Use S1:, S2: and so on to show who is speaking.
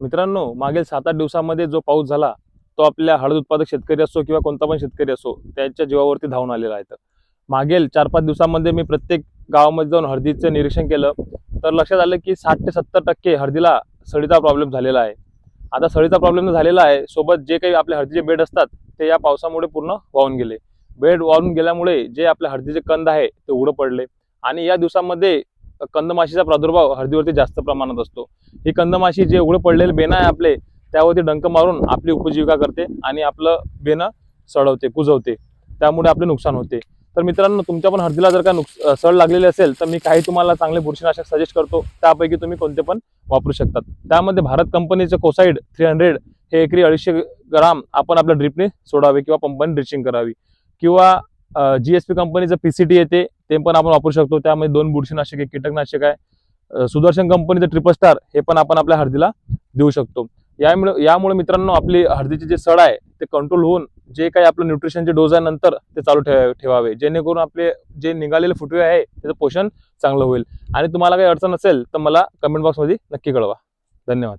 S1: मित्रांनो मागील सात आठ दिवसामध्ये जो पाऊस झाला तो आपल्या हळद उत्पादक शेतकरी असो किंवा कोणता पण शेतकरी असो त्यांच्या जीवावरती धावून आलेला आहे मागील चार पाच दिवसामध्ये मी प्रत्येक गावामध्ये जाऊन हळदीचं निरीक्षण केलं. तर लक्षात आलं की साठ ते सत्तर टक्के हळदीला सडीचा प्रॉब्लेम झालेला आहे. आता सडीचा प्रॉब्लेम झालेला आहे सोबत जे काही आपल्या हळदीचे बेड असतात ते या पावसामुळे पूर्ण वाहून गेले. बेड वाहून गेल्यामुळे जे आपल्या हळदीचे कंद आहे ते उघडं पडले. आणि या दिवसामध्ये कंदमाशीचा प्रादुर्भाव हळदीवरती जास्त प्रमाणात असतो. ही कंदमाशी जे उघडं पडलेले बेणं आहे आपले त्यावरती डंक मारून आपली उपजीविका करते आणि आपलं बेणं सडवते कुजवते त्यामुळे आपले नुकसान होते. तर मित्रांनो तुमच्या पण हळदीला जर का नुकस सड लागलेली असेल तर मी काही तुम्हाला चांगले बुरशीनाशक सजेस्ट करतो. त्यापैकी तुम्ही कोणते पण वापरू शकतात. त्यामध्ये भारत कंपनीचं कोसाईड थ्री हंड्रेड हे एकरी अडीचशे ग्राम आपण आपल्या ड्रिपने सोडावे किंवा पंपाने ड्रिचिंग करावी. किंवा जी एस पी कंपनीचं पी सी टी येते ते पण आपण वापरू शकतो. त्यामध्ये दोन बुरशीनाशक आहे कीटकनाशक आहे. सुदर्शन कंपनीचं ट्रिपल स्टार हे पण आपण आपल्या हळदीला देऊ शकतो. यामुळे यामुळे मित्रांनो आपली हळदीचे जे सड आहे ते कंट्रोल होऊन जे काही आपलं न्यूट्रिशनचे डोज आहे नंतर ते चालू ठेवा ठेवावे. जेणेकरून आपले जे निघालेले फुटवे आहे त्याचं पोषण चांगलं होईल. आणि तुम्हाला काही अडचण असेल तर मला कमेंट बॉक्समध्ये नक्की कळवा. धन्यवाद.